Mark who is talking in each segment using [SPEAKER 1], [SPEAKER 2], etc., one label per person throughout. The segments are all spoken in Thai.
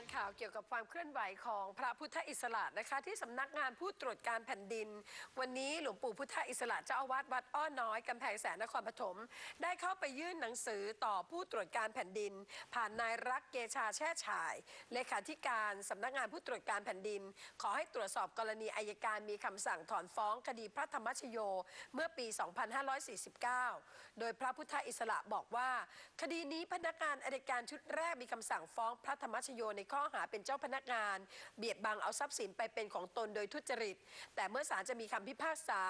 [SPEAKER 1] านข่าวเกี่ยวกับความเคลื่อนไหวของพระพุทธอิสระนะคะ ที่สำนักงานผู้ตรวจการแผ่นดิน วันนี้หลวงปู่พุทธอิสระเจ้าอาวาสวัดอ้อน้อยกำแพงแสนนครปฐมได้เข้าไปยื่นหนังสือต่อผู้ตรวจการแผ่นดิน ผ่านนายรักเกชาแช่ฉายเลขาธิการสำนักงานผู้ตรวจการแผ่นดิน ขอให้ตรวจสอบกรณีอายการมีคำสั่งถอนฟ้องคดีพระธรรมชโยเมื่อปี 2549 โดยพระพุทธอิสระบอกว่า คดีนี้พนักงานอายการชุดแรกมีคำสั่งฟ้องพระธรรมชโยในข้อหาเป็นเจ้าพนักงาน เบียดบังเอาทรัพย์สินไปเป็นของตนโดยทุจริต แต่เมื่อศาลจะมีคำพิพากษา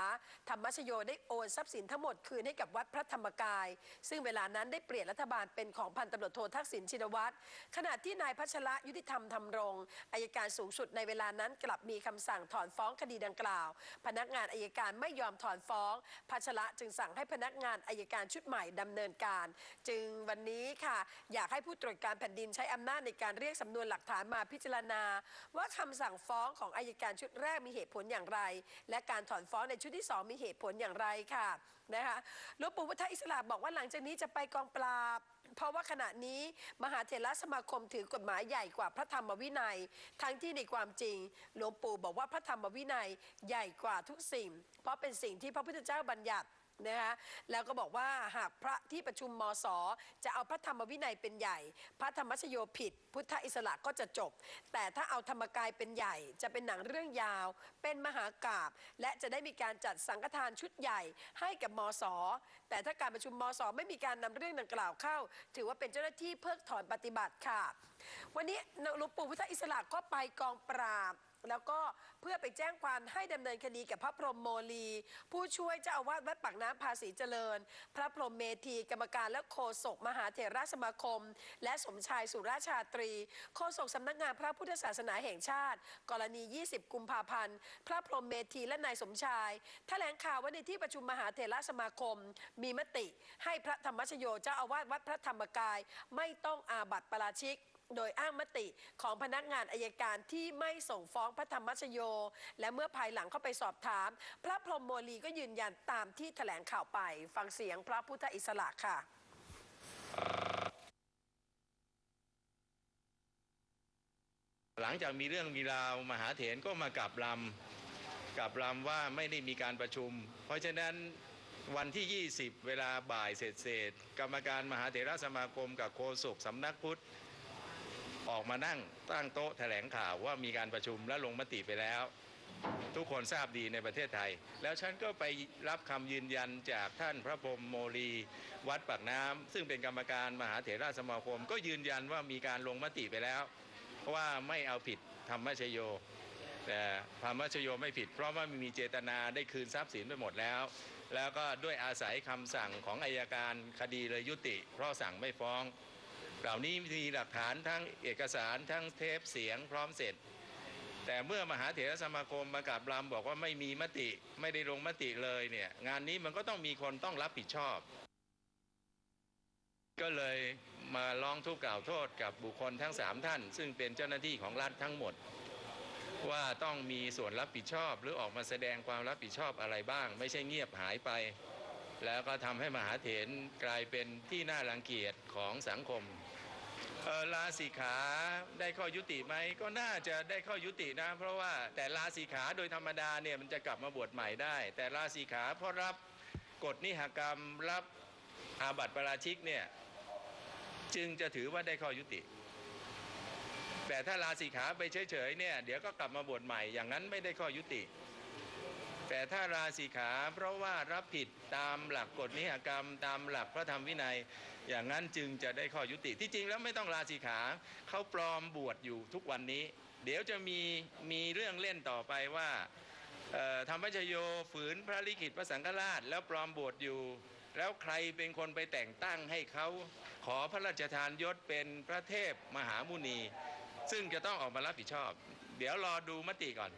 [SPEAKER 1] ธรรมชโยได้โอนทรัพย์สินทั้งหมดคืนให้กับวัดพระธรรมกาย ซึ่งเวลานั้นได้เปลี่ยนรัฐบาลเป็นของพันตำรวจโททักษิณชินวัตรขณะที่นายพัชระยุติธรรมธรรมรงอายการสูงสุดในเวลานั้นกลับมีคำสั่งถอนฟ้องคดีดังกล่าว พนักงานอายการไม่ยอมถอนฟ้อง พัชระจึงสั่งให้พนักงานอายการชุดใหม่ดำเนินการ จึงวันนี้ค่ะ อยากให้ผู้ตรวจการแผ่นดินใช้อำนาจในการเรียกสำนวนหลักฐานมาพิจารณา ว่าคำสั่งฟ้องของอายการชุดแรกมีเหตุผลอย่างไร และการถอนฟ้องในชุดที่สองมีเหตุผลอย่างไรค่ะนะคะหลวงปู่พุทธอิสระบอกว่าหลังจากนี้จะไปกองปราบเพราะว่าขณะนี้มหาเถรสมาคมถือกฎหมายใหญ่กว่าพระธรรมวินัย ทั้งที่ในความจริง หลวงปู่บอกว่าพระธรรมวินัยใหญ่กว่าทุกสิ่ง เพราะเป็นสิ่งที่พระพุทธเจ้าบัญญัติ นะคะแล้วก็บอกว่าหากพระที่ประชุมมสจะเอาพระธรรมวินัยเป็นใหญ่ พระธรรมชโยผิด พุทธอิสระก็จะจบ แต่ถ้าเอาธรรมกายเป็นใหญ่ จะเป็นหนังเรื่องยาว เป็นมหากราบ และจะได้มีการจัดสังฆทานชุดใหญ่ให้กับมสแต่ถ้าการประชุมมสไม่มีการนำเรื่องดังกล่าวเข้า ถือว่าเป็นเจ้าหน้าที่เพิกถอนปฏิบัติค่ะ วันนี้หลวงปู่พุทธอิสระก็ไปกองปราบ แล้วก็เพื่อไปแจ้งความให้ดำเนินคดีกับพระพรหมโมลี ผู้ช่วยเจ้าอาวาสวัดปากน้ำภาษีเจริญ พระพรหมเมธีกรรมการและโฆษกมหาเถรสมาคม และสมชายสุราชาตรี โฆษกสำนักงานพระพุทธศาสนาแห่งชาติ กรณี 20 กุมภาพันธ์ พระพรหมเมธีและนายสมชายแถลงข่าวว่าในที่ประชุมมหาเถรสมาคม มีมติให้พระธรรมชโยเจ้าอาวาสวัดพระธรรมกาย ไม่ต้องอาบัติปาราชิก โดยอ้างมติของพนักงานอายการที่ไม่ส่งฟ้องพระธรรมชโย และเมื่อภายหลังเข้าไปสอบถาม พระพรหมโมลีก็ยืนยันตามที่แถลงข่าวไป ฟังเสียงพระพุทธอิสระค่ะ
[SPEAKER 2] หลังจากมีเรื่องมีราวมหาเถรก็มากลับลำกลับลำว่าไม่ได้มีการประชุม เพราะฉะนั้นวันที่ 20 เวลาบ่ายเสร็จเสร็จกรรมการมหาเถรสมาคมกับโฆษกสำนักพุทธ ออกมานั่งตั้งโต๊ะแถลงข่าวว่ามีการประชุมและลงมติไปแล้ว ทุกคนทราบดีในประเทศไทย แล้วฉันก็ไปรับคำยืนยันจากท่านพระพรมโมลี วัดปากน้ำซึ่งเป็นกรรมการมหาเถรสมาคม ก็ยืนยันว่ามีการลงมติไปแล้วว่าไม่เอาผิดธรรมชโย แต่ธรรมชโยไม่ผิด เพราะว่ามีเจตนาได้คืนทรัพย์สินไปหมดแล้ว แล้วก็ด้วยอาศัยคำสั่งของอายการคดีเลยยุติ เพราะสั่งไม่ฟ้อง เหล่านี้มีหลักฐานทั้งเอกสารทั้งเทปเสียงพร้อมเสร็จ แต่เมื่อมหาเถรสมาคมมากราบลำบอกว่าไม่มีมติไม่ได้ลงมติเลยเนี่ยงานนี้มันก็ต้องมีคนต้องรับผิดชอบ ก็เลยมาร้องทุกข์กล่าวโทษกับบุคคลทั้งสามท่าน ซึ่งเป็นเจ้าหน้าที่ของรัฐทั้งหมด ว่าต้องมีส่วนรับผิดชอบหรือออกมาแสดงความรับผิดชอบอะไรบ้าง ไม่ใช่เงียบหายไปแล้วก็ทำให้มหาเถรกลายเป็นที่น่ารังเกียจของสังคม ลาสีขาได้ข้อยุติไหมก็น่าจะได้ข้อยุตินะ เพราะว่าแต่ลาสีขาโดยธรรมดาเนี่ยมันจะกลับมาบวชใหม่ได้ แต่ลาสีขาเพราะรับกฎนิหกรรมรับอาบัติปาราชิกเนี่ยจึงจะถือว่าได้ข้อยุติ แต่ถ้าลาสีขาไปเฉยๆเนี่ยเดี๋ยวก็กลับมาบวชใหม่อย่างนั้นไม่ได้ข้อยุติ แต่ถ้าราศีขาเพราะว่ารับผิดตามหลักกฎนิหกรรม ตามหลักพระธรรมวินัย อย่างนั้นจึงจะได้ข้อยุติที่จริงแล้วไม่ต้องราศีขาเขาปลอมบวชอยู่ทุกวันนี้ เดี๋ยวจะมีมีเรื่องเล่นต่อไปว่าธรรมชโยฝืนพระลิขิตพระสังฆราช แล้วปลอมบวชอยู่ แล้วใครเป็นคนไปแต่งตั้งให้เขาขอพระราชทานยศเป็นพระเทพมหามุนี ซึ่งจะต้องออกมารับผิดชอบ เดี๋ยวรอดูมติก่อน